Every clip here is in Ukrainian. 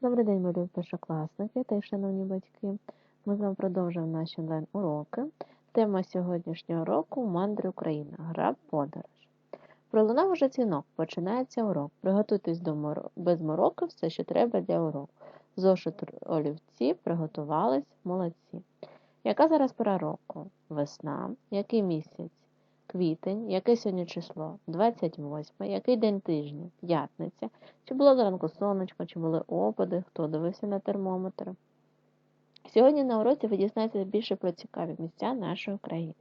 Добрий день, мої першокласники та й шановні батьки. Ми з вами продовжуємо наші онлайн-уроки. Тема сьогоднішнього року мандри Україна. Гра подорож. Пролунав уже дзвінок, починається урок. Приготуйтесь до моро... без мороки все, що треба для уроку. Зошит олівці приготувались, молодці. Яка зараз пора року? Весна. Який місяць? Квітень. Яке сьогодні число? 28. Який день тижня? П'ятниця. Чи було зранку сонечко, чи були опади, хто дивився на термометр? Сьогодні на уроці ви дізнаєтеся більше про цікаві місця нашої країни.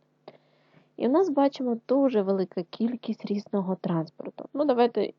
І в нас бачимо дуже велика кількість різного транспорту. Ну, давайте,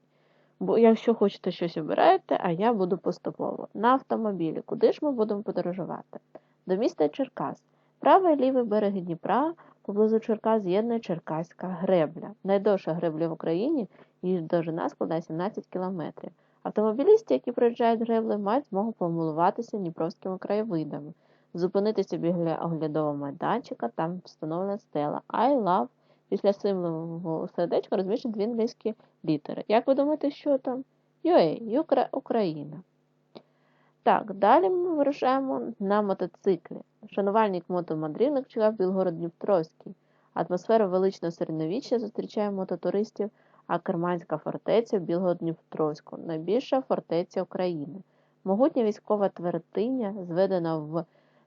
бо якщо хочете щось обираєте, а я буду поступово. На автомобілі, куди ж ми будемо подорожувати? До міста Черкас. Правий і лівий береги Дніпра поблизу Черкас з'єднує Черкаська гребля. Найдовша гребля в Україні, її довжина складає 17 кілометрів. Автомобілісти, які проїжджають гребли, мають змогу помилуватися дніпровськими краєвидами, зупинитися біля оглядового майданчика, там встановлена стела I love. Після символу сердечка розміщені дві англійські літери. Як ви думаєте, що там? UA, Україна. Так, далі ми вирушаємо на мотоциклі. Шанувальник мотомандрівник чекав Білгород-Дніпровський. Атмосфера величного середньовіччя зустрічає мототуристів, а Керманська фортеця в Білгород-Дніпровську найбільша фортеця України. Могутня військова твердиня, зведена в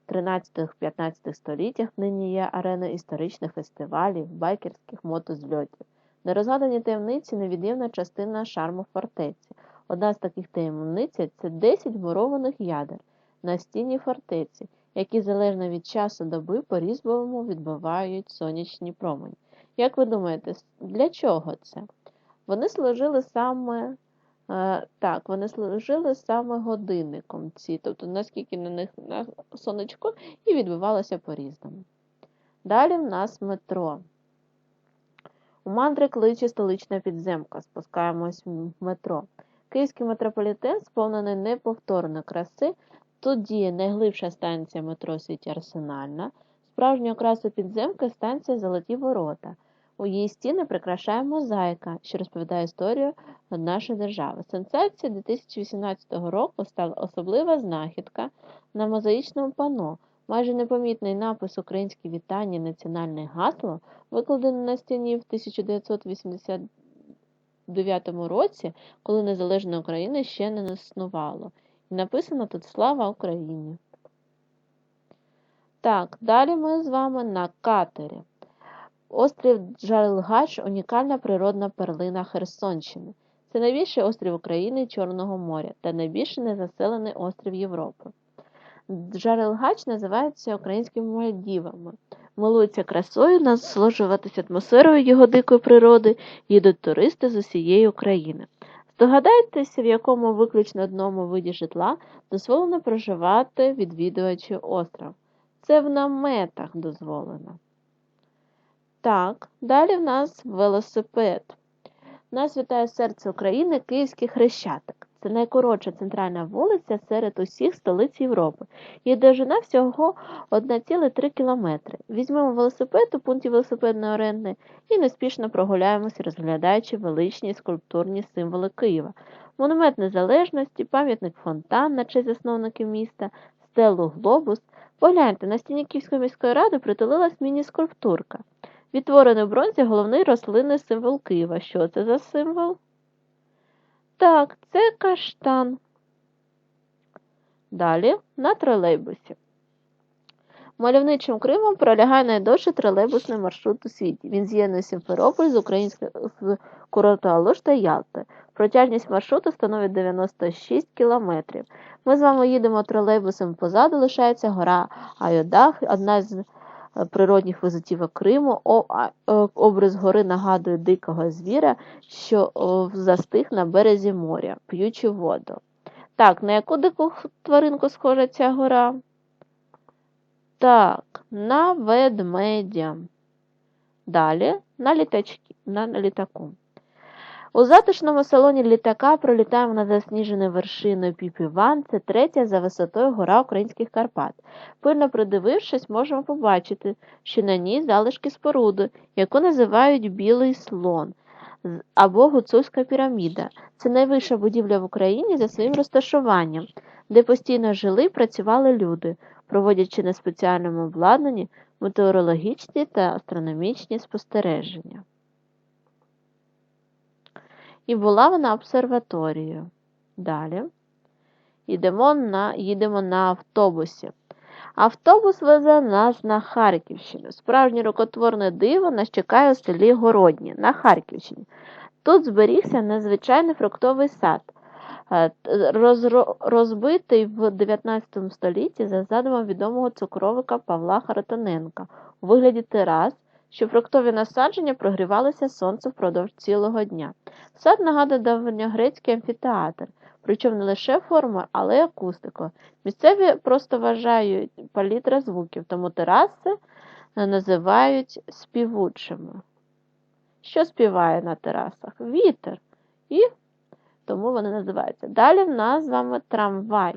13-15 століттях, нині є ареною історичних фестивалів, байкерських мотозльотів. Нерозгадані таємниці невід'ємна частина шарму фортеці. Одна з таких таємниць це 10 мурованих ядер на стіні фортеці, які залежно від часу доби по-різному відбивають сонячні промені. Як ви думаєте, для чого це? Вони служили саме е, так, вони служили саме годинником ці, тобто наскільки на них на сонечко і відбивалося по-різному. Далі в нас метро. У мандри кличе столична підземка. Спускаємось в метро. Київський метрополітен сповнений неповторної краси. Тут діє найглибша станція метро в світі Арсенальна. Справжню окрасу підземки станція Золоті Ворота. У її стіни прикрашає мозаїка, що розповідає історію нашої держави. Сенсація 2018 року стала особлива знахідка на мозаїчному пано. Майже непомітний напис Українське вітання національне гасло, викладене на стіні в 1989 році, коли незалежної України ще не існувало. Написано тут Слава Україні. Так, далі ми з вами на катері. Острів Джарелгач унікальна природна перлина Херсонщини. Це найбільший острів України Чорного моря та найбільший незаселений острів Європи. Джарелгач називається українськими Мальдівами. Милуються красою, насолоджуватися атмосферою його дикої природи їдуть туристи з усієї України. Здогадайтеся, в якому виключно одному виді житла дозволено проживати відвідувачі остров. Це в наметах дозволено. Так, далі в нас велосипед. Нас вітає серце України Київський Хрещатик. Це найкоротша центральна вулиця серед усіх столиць Європи. Її довжина всього 1,3 км. Візьмемо велосипед у пункті велосипедної оренди і неспішно прогуляємося, розглядаючи величні скульптурні символи Києва. Монумент Незалежності, пам'ятник фонтан на честь засновників міста, стелу Глобус. Погляньте, на стіні Київської міської ради притулилась міні-скульптурка. Відтворений в бронзі головний рослинний символ Києва. Що це за символ? Так, це каштан. Далі на тролейбусі. Мальовничим Кримом пролягає найдовший тролейбусний маршрут у світі. Він з'єднує Сімферополь з українською з курорту Алуш та Ялти. Протяжність маршруту становить 96 кілометрів. Ми з вами їдемо тролейбусом позаду, лишається гора Айодах, одна з природних визитівок Криму. Е, образ гори нагадує дикого звіра, що застиг на березі моря, п'ючи воду. Так, на яку дику тваринку схожа ця гора? Так, на ведмедя. Далі на, літачки, на літаку. У затишному салоні літака пролітаємо над засніженою вершиною Піпіван. Це третя за висотою гора українських Карпат. Пильно придивившись, можемо побачити, що на ній залишки споруди, яку називають Білий слон або Гуцульська піраміда. Це найвища будівля в Україні за своїм розташуванням. де постійно жили і працювали люди, проводячи на спеціальному обладнанні метеорологічні та астрономічні спостереження. І була вона обсерваторією. Далі їдемо на, їдемо на автобусі. Автобус везе нас на Харківщину. Справжнє рукотворне диво нас чекає у селі Городні на Харківщині. Тут зберігся незвичайний фруктовий сад, е, розбитий в 19 столітті за задумом відомого цукровика Павла Харитоненка у вигляді терас, що фруктові насадження прогрівалися сонцем впродовж цілого дня. Сад нагадує давньогрецький амфітеатр, причому не лише формою, але й акустикою. Місцеві просто вважають палітра звуків, тому тераси е, називають співучими. Що співає на терасах? Вітер. І тому вони називаються. Далі в нас з вами трамвай.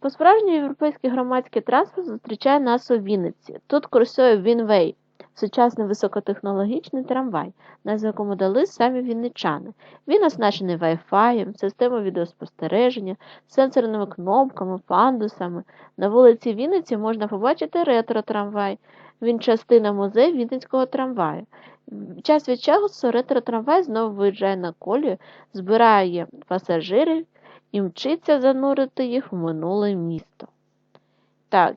По справжній європейський громадський транспорт зустрічає нас у Вінниці. Тут курсує Вінвей, сучасний високотехнологічний трамвай, назву якому дали самі вінничани. Він оснащений Wi-Fi, системою відеоспостереження, сенсорними кнопками, пандусами. На вулиці Вінниці можна побачити ретро-трамвай. Він частина музею Вінницького трамваю. Час від часу ретро-трамвай знову виїжджає на колію, збирає пасажирів і мчиться занурити їх в минуле місто. Так,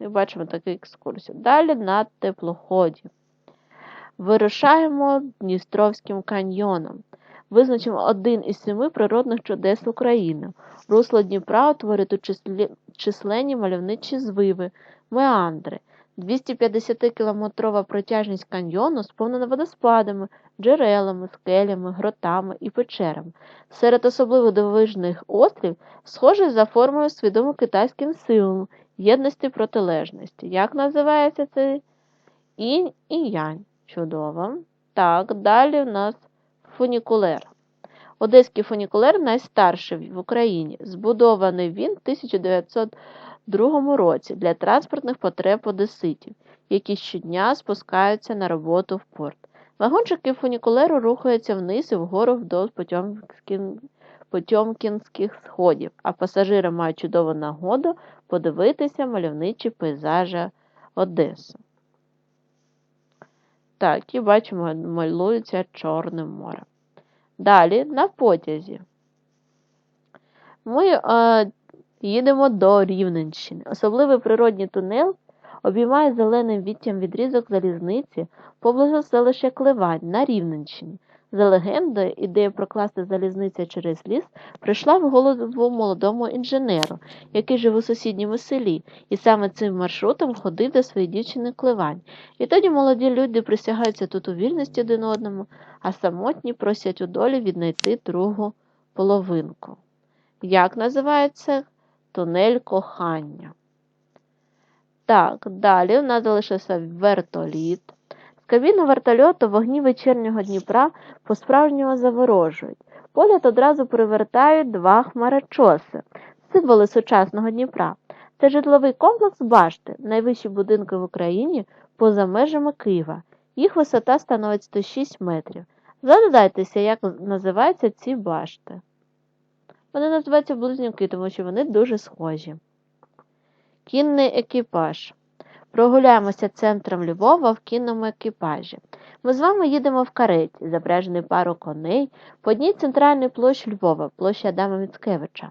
і бачимо таку екскурсію. Далі на теплоході. Вирушаємо Дністровським каньйоном. Визначимо один із семи природних чудес України. Русло Дніпра числі- численні мальовничі звиви, меандри. 250-кілометрова протяжність каньйону сповнена водоспадами, джерелами, скелями, гротами і печерами. Серед особливо дивовижних острів, схожий за формою свідомо китайським силам єдності протилежності. Як називається цей інь і янь? Чудово. Так, далі в нас фунікулер. Одеський фунікулер найстарший в Україні. Збудований він 1900 другому році для транспортних потреб одеситів, які щодня спускаються на роботу в порт. Вагончики фунікулеру рухаються вниз і вгору вдовж Потьомкін... Потьомкінських сходів, а пасажири мають чудову нагоду подивитися мальовничі пейзажі Одеси. Так, і бачимо, малюється Чорне море. Далі на потязі. Ми е, їдемо до Рівненщини. Особливий природній тунел обіймає зеленим віттям відрізок залізниці поблизу селища Кливань на Рівненщині. За легендою, ідея прокласти залізницю через ліс прийшла в голову молодому інженеру, який жив у сусідньому селі, і саме цим маршрутом ходив до своєї дівчини Кливань. І тоді молоді люди присягаються тут у вірності один одному, а самотні просять у долі віднайти другу половинку. Як називається тунель кохання? Так, далі у нас залишився вертоліт. З кабіни вертольоту вогні вечірнього Дніпра по-справжньому заворожують. Погляд одразу привертають два хмарочоси, символи сучасного Дніпра. Це житловий комплекс Башти, найвищі будинки в Україні поза межами Києва. Їх висота становить 106 метрів. Зададайтеся, як називаються ці башти. Вони називаються близнюки, тому що вони дуже схожі. Кінний екіпаж. Прогуляємося центром Львова в кінному екіпажі. Ми з вами їдемо в кареті, запряжений пару коней, по одній центральній площі Львова, площі Адама Міцкевича.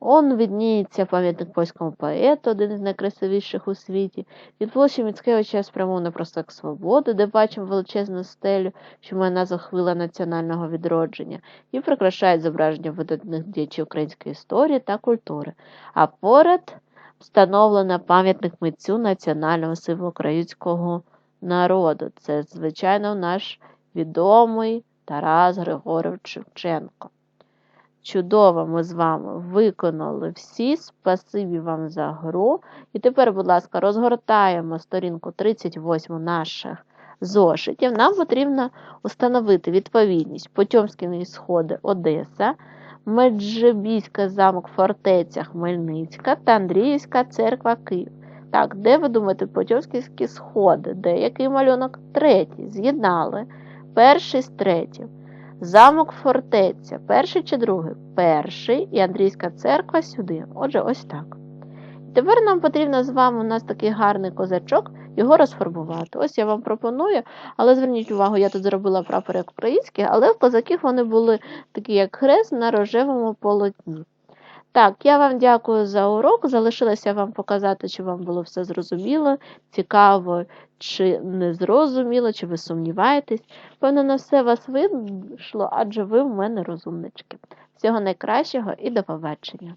Он відніється пам'ятник польському поету, один із найкрасивіших у світі. Від площі Міцкевича спрямовано на проспект Свободи, де бачимо величезну стелю, що має назву хвила національного відродження, і прикрашають зображення видатних діячів української історії та культури. А поряд встановлено пам'ятник митцю національного символу українського народу. Це, звичайно, наш відомий Тарас Григорович Шевченко. Чудово ми з вами виконали всі. Спасибі вам за гру. І тепер, будь ласка, розгортаємо сторінку 38 наших зошитів. Нам потрібно встановити відповідність Потьомські сходи Одеса, Меджибіська замок фортеця Хмельницька та Андріївська церква Київ. Так, де ви думаєте, Потьомські сходи? Де який малюнок? Третій. З'єднали. Перший з третім. Замок фортеця. Перший чи другий? Перший. І Андрійська церква сюди. Отже, ось так. Тепер нам потрібно з вами, у нас такий гарний козачок, його розфарбувати. Ось я вам пропоную, але зверніть увагу, я тут зробила прапор як український, але в козаків вони були такі, як хрест на рожевому полотні. Так, я вам дякую за урок. Залишилося вам показати, чи вам було все зрозуміло, цікаво, чи не зрозуміло, чи ви сумніваєтесь. Певно, на все вас вийшло, адже ви в мене розумнички. Всього найкращого і до побачення!